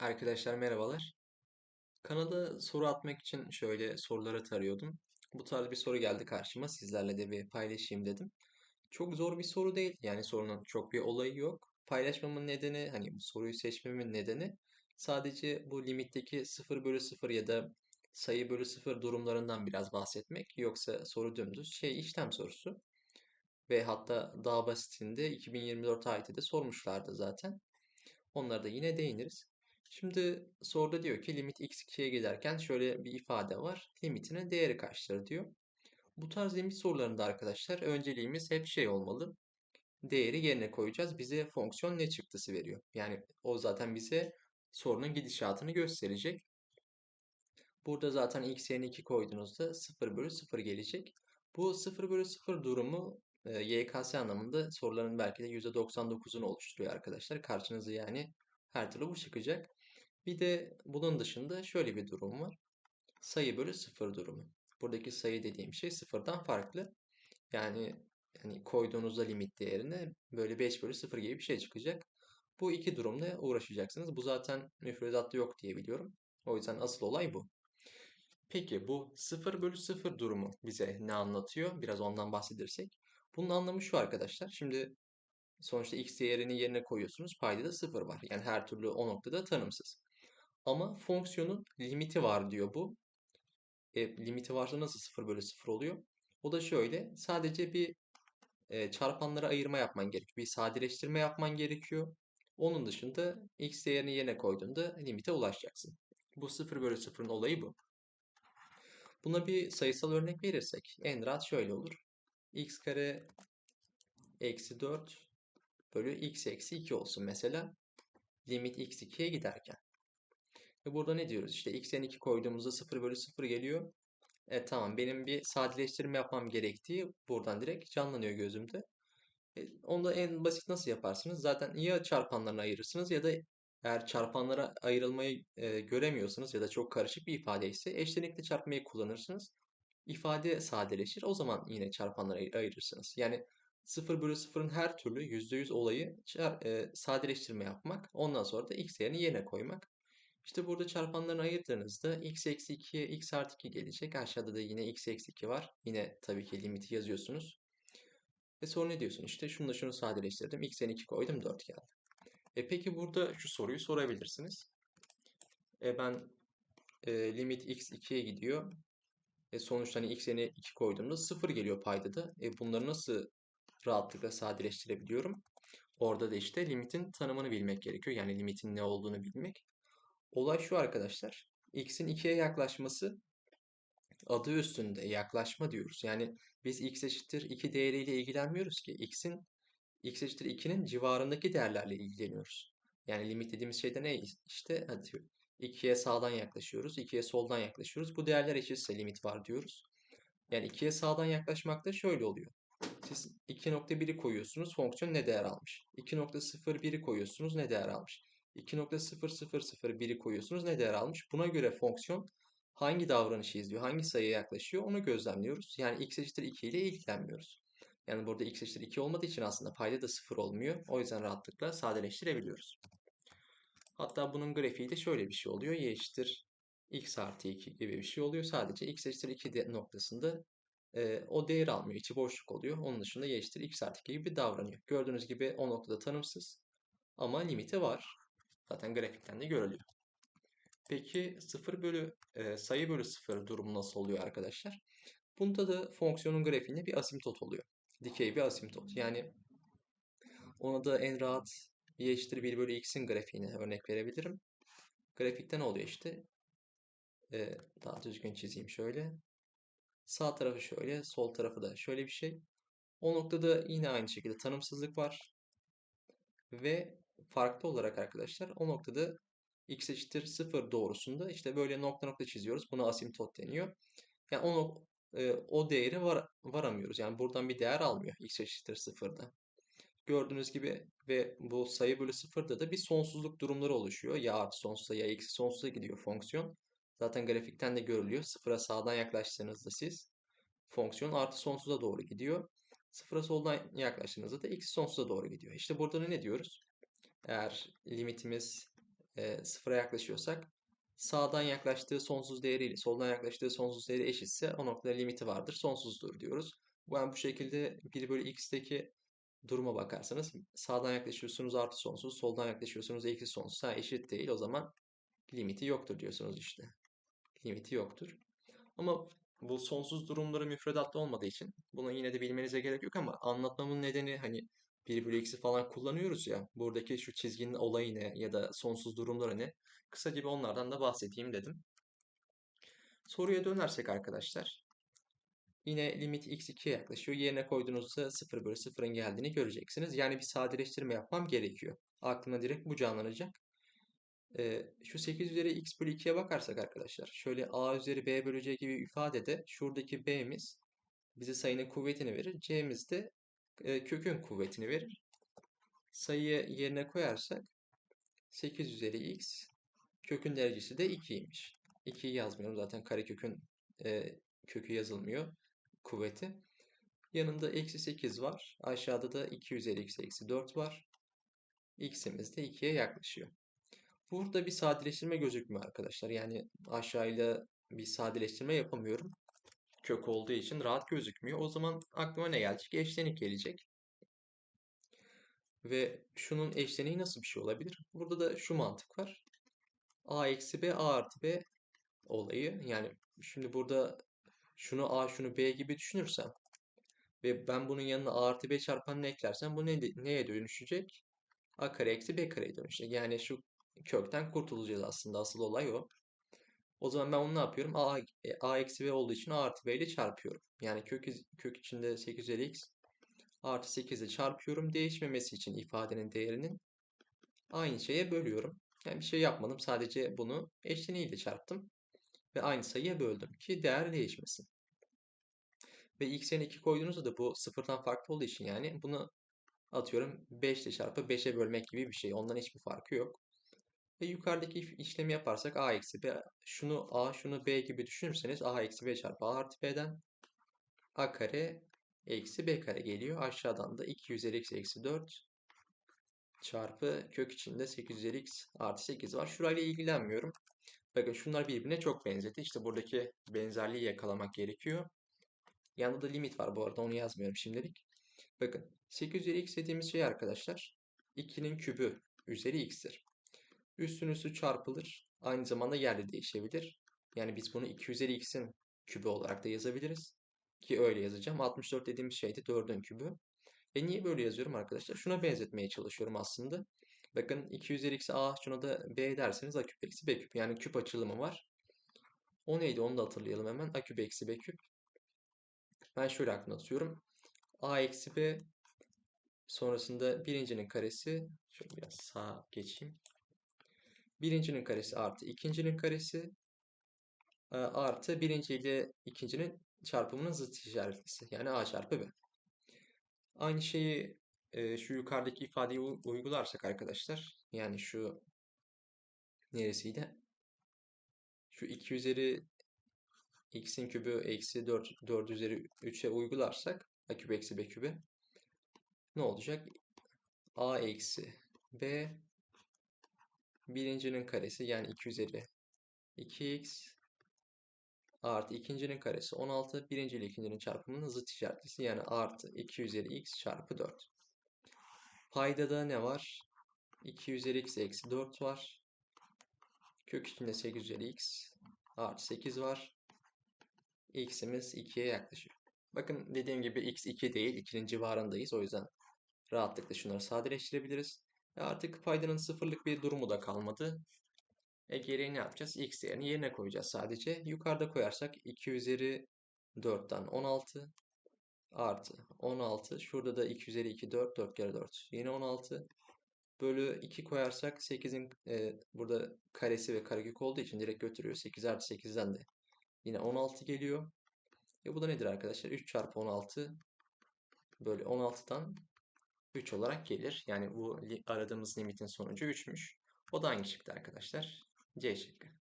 Arkadaşlar merhabalar. Kanala soru atmak için şöyle soruları tarıyordum. Bu tarz bir soru geldi karşıma. Sizlerle de bir paylaşayım dedim. Çok zor bir soru değil. Yani sorunun çok bir olayı yok. Paylaşmamın nedeni, hani bu soruyu seçmemin nedeni sadece bu limitteki 0 bölü 0 ya da sayı bölü 0 durumlarından biraz bahsetmek. Yoksa soru dümdüz şey işlem sorusu. Ve hatta daha basitinde 2024 AYT'de sormuşlardı zaten. Onlara da yine değiniriz. Şimdi soruda diyor ki limit x2'ye giderken şöyle bir ifade var. Limitinin değeri kaçtır diyor. Bu tarz limit sorularında arkadaşlar önceliğimiz hep şey olmalı. Değeri yerine koyacağız. Bize fonksiyon ne çıktısı veriyor. Yani o zaten bize sorunun gidişatını gösterecek. Burada zaten x yerine 2 koyduğunuzda 0 bölü 0 gelecek. Bu 0 bölü 0 durumu e, YKS anlamında soruların belki de %99'unu oluşturuyor arkadaşlar. Karşınıza yani her türlü bu çıkacak. Bir de bunun dışında şöyle bir durum var. Sayı bölü 0 durumu. Buradaki sayı dediğim şey sıfırdan farklı. Yani yani koyduğunuzda limit değerine böyle 5 bölü 0 gibi bir şey çıkacak. Bu iki durumla uğraşacaksınız. Bu zaten müfredatta yok diye biliyorum. O yüzden asıl olay bu. Peki bu 0 bölü 0 durumu bize ne anlatıyor? Biraz ondan bahsedersek. Bunun anlamı şu arkadaşlar. Şimdi sonuçta x değerini yerine koyuyorsunuz. Payda da 0 var. Yani her türlü o noktada tanımsız. Ama fonksiyonun limiti var diyor bu. E, limiti varsa nasıl 0 bölü 0 oluyor? O da şöyle. Sadece bir e, çarpanlara ayırma yapman gerekiyor. Bir sadeleştirme yapman gerekiyor. Onun dışında x değerini yerine koyduğunda limite ulaşacaksın. Bu 0 bölü 0'ın olayı bu. Buna bir sayısal örnek verirsek en rahat şöyle olur. x kare eksi 4 bölü x eksi 2 olsun mesela. Limit x 2'ye giderken. Ve burada ne diyoruz? İşte x'e 2 koyduğumuzda 0 bölü 0 geliyor. E tamam benim bir sadeleştirme yapmam gerektiği buradan direkt canlanıyor gözümde. E, onu da en basit nasıl yaparsınız? Zaten ya çarpanlarını ayırırsınız ya da eğer çarpanlara ayrılmayı e, göremiyorsanız ya da çok karışık bir ifade ise eşlenikli çarpmayı kullanırsınız. İfade sadeleşir. O zaman yine çarpanlara ayırırsınız. Yani 0 bölü 0'ın her türlü %100 olayı e, sadeleştirme yapmak. Ondan sonra da x değerini yerine koymak. İşte burada çarpanlarını ayırdığınızda x eksi 2'ye x artı 2 gelecek. Aşağıda da yine x eksi 2 var. Yine tabii ki limiti yazıyorsunuz. Ve sonra ne diyorsun? İşte şunu şunu sadeleştirdim. x'e 2 koydum 4 geldi. E peki burada şu soruyu sorabilirsiniz. E ben e, limit x 2'ye gidiyor. E sonuçta hani x'e 2 koyduğumda 0 geliyor payda da. E bunları nasıl rahatlıkla sadeleştirebiliyorum? Orada da işte limitin tanımını bilmek gerekiyor. Yani limitin ne olduğunu bilmek. Olay şu arkadaşlar. X'in 2'ye yaklaşması adı üstünde yaklaşma diyoruz. Yani biz x eşittir 2 değeriyle ilgilenmiyoruz ki. X'in x eşittir 2'nin civarındaki değerlerle ilgileniyoruz. Yani limit dediğimiz şey de ne? İşte hadi 2'ye sağdan yaklaşıyoruz, 2'ye soldan yaklaşıyoruz. Bu değerler eşitse limit var diyoruz. Yani 2'ye sağdan yaklaşmak da şöyle oluyor. Siz 2.1'i koyuyorsunuz, fonksiyon ne değer almış? 2.01'i koyuyorsunuz, ne değer almış? 2.0001'i koyuyorsunuz, ne değer almış? Buna göre fonksiyon hangi davranışı izliyor, hangi sayıya yaklaşıyor onu gözlemliyoruz. Yani x eşittir 2 ile ilgilenmiyoruz. Yani burada x eşittir 2 olmadığı için aslında payda da 0 olmuyor. O yüzden rahatlıkla sadeleştirebiliyoruz. Hatta bunun grafiği de şöyle bir şey oluyor. y eşittir x artı 2 gibi bir şey oluyor. Sadece x eşittir 2 noktasında e, o değer almıyor. İçi boşluk oluyor. Onun dışında y eşittir x artı 2 gibi davranıyor. Gördüğünüz gibi o noktada tanımsız. Ama limiti var. Zaten grafikten de görülüyor. Peki 0 bölü e, sayı bölü 0 durumu nasıl oluyor arkadaşlar? Bunda da fonksiyonun grafiğinde bir asimtot oluyor. Dikey bir asimtot. Yani ona da en rahat y eşittir 1 bölü x'in grafiğine örnek verebilirim. Grafikte oluyor işte? Ee, daha düzgün çizeyim şöyle. Sağ tarafı şöyle, sol tarafı da şöyle bir şey. O noktada yine aynı şekilde tanımsızlık var. Ve farklı olarak arkadaşlar o noktada x eşittir 0 doğrusunda işte böyle nokta nokta çiziyoruz. Buna asimtot deniyor. Yani o, e, o değeri var, varamıyoruz. Yani buradan bir değer almıyor x eşittir 0'da. Gördüğünüz gibi ve bu sayı bölü 0'da da bir sonsuzluk durumları oluşuyor. Ya artı sonsuza ya eksi sonsuza gidiyor fonksiyon. Zaten grafikten de görülüyor. Sıfıra sağdan yaklaştığınızda siz fonksiyon artı sonsuza doğru gidiyor. Sıfıra soldan yaklaştığınızda da eksi sonsuza doğru gidiyor. İşte burada ne diyoruz? Eğer limitimiz e, sıfıra yaklaşıyorsak sağdan yaklaştığı sonsuz değeriyle soldan yaklaştığı sonsuz değeri eşitse o noktada limiti vardır. Sonsuzdur diyoruz. Bu yani bu şekilde 1 bölü x'teki duruma bakarsanız sağdan yaklaşıyorsunuz artı sonsuz, soldan yaklaşıyorsunuz eksi sonsuz. Ha eşit değil o zaman limiti yoktur diyorsunuz işte. Limiti yoktur. Ama bu sonsuz durumları müfredatta olmadığı için bunu yine de bilmenize gerek yok ama anlatmamın nedeni hani 1 bölü x'i falan kullanıyoruz ya buradaki şu çizginin olayı ne ya da sonsuz durumları ne kısaca bir onlardan da bahsedeyim dedim. Soruya dönersek arkadaşlar yine limit x 2'ye yaklaşıyor. Yerine koyduğunuzda 0 bölü 0'ın geldiğini göreceksiniz. Yani bir sadeleştirme yapmam gerekiyor. Aklına direkt bu canlanacak. Ee, şu 8 üzeri x bölü 2'ye bakarsak arkadaşlar şöyle a üzeri b bölü c gibi ifadede şuradaki b'miz bize sayının kuvvetini verir. c'miz de e, kökün kuvvetini verir. Sayıyı yerine koyarsak 8 üzeri x kökün derecesi de 2'ymiş. 2'yi yazmıyorum zaten karekökün e, kökü yazılmıyor kuvveti. Yanında eksi 8 var. Aşağıda da 2 üzeri x eksi 4 var. x'imiz de 2'ye yaklaşıyor. Burada bir sadeleştirme gözükmüyor arkadaşlar. Yani aşağıyla bir sadeleştirme yapamıyorum. Kök olduğu için rahat gözükmüyor. O zaman aklıma ne gelecek? Eşlenik gelecek. Ve şunun eşleniği nasıl bir şey olabilir? Burada da şu mantık var. A eksi B, A artı B olayı. Yani şimdi burada şunu A, şunu B gibi düşünürsem ve ben bunun yanına A artı B çarpanını eklersem bu ne, neye dönüşecek? A kare eksi B kareye dönüşecek. Yani şu kökten kurtulacağız aslında. Asıl olay o. O zaman ben onu ne yapıyorum? A, e, A eksi B olduğu için A artı B ile çarpıyorum. Yani kök, kök içinde 8 üzeri x artı 8 ile çarpıyorum. Değişmemesi için ifadenin değerinin aynı şeye bölüyorum. Yani bir şey yapmadım. Sadece bunu eşleniğiyle çarptım. Ve aynı sayıya böldüm ki değer değişmesin. Ve x yerine 2 koyduğunuzda da bu sıfırdan farklı olduğu için yani bunu atıyorum 5 ile çarpı 5'e bölmek gibi bir şey. Ondan hiçbir farkı yok. Ve yukarıdaki işlemi yaparsak a eksi b şunu a şunu b gibi düşünürseniz a eksi b çarpı a artı b'den a kare eksi b kare geliyor. Aşağıdan da 2 üzeri x eksi 4 çarpı kök içinde 8 üzeri x artı 8 var. Şurayla ilgilenmiyorum. Bakın şunlar birbirine çok benzedi. İşte buradaki benzerliği yakalamak gerekiyor. Yanında da limit var bu arada onu yazmıyorum şimdilik. Bakın 8 üzeri x dediğimiz şey arkadaşlar 2'nin kübü üzeri x'tir. Üstün üstü çarpılır. Aynı zamanda yerle değişebilir. Yani biz bunu 2 üzeri x'in kübü olarak da yazabiliriz. Ki öyle yazacağım. 64 dediğimiz şey de 4'ün kübü. E niye böyle yazıyorum arkadaşlar? Şuna benzetmeye çalışıyorum aslında. Bakın 2 üzeri a şuna da b derseniz a küp eksi b küp. Yani küp açılımı var. O neydi onu da hatırlayalım hemen. a küp eksi b küp. Ben şöyle aklına tutuyorum. a eksi b sonrasında birincinin karesi. Şöyle biraz sağa geçeyim. Birincinin karesi artı ikincinin karesi e, artı birinci ile ikincinin çarpımının zıt işaretlisi. Yani a çarpı b. Aynı şeyi e, şu yukarıdaki ifadeyi uygularsak arkadaşlar yani şu neresiydi? Şu 2 üzeri x'in kübü eksi 4, 4 üzeri 3'e uygularsak a küp eksi b kübü ne olacak? a eksi b birincinin karesi yani 2 üzeri 2x artı ikincinin karesi 16. Birinci ile ikincinin çarpımının zıt işaretlisi yani artı 2 üzeri x çarpı 4. Paydada ne var? 2 üzeri x eksi 4 var. Kök içinde 8 üzeri x artı 8 var. x'imiz 2'ye yaklaşıyor. Bakın dediğim gibi x 2 değil 2'nin civarındayız. O yüzden rahatlıkla şunları sadeleştirebiliriz. E artık paydanın sıfırlık bir durumu da kalmadı. E geriye ne yapacağız? X değerini yerine koyacağız sadece. Yukarıda koyarsak 2 üzeri 4'ten 16 artı 16. Şurada da 2 üzeri 2 4. 4 kere 4. Yine 16. Bölü 2 koyarsak 8'in e, burada karesi ve karekök olduğu için direkt götürüyor. 8 artı 8'den de yine 16 geliyor. E bu da nedir arkadaşlar? 3 çarpı 16 bölü 16'dan 3 olarak gelir. Yani bu aradığımız limitin sonucu 3'müş. O da hangi şıkkı arkadaşlar? C şıkkı.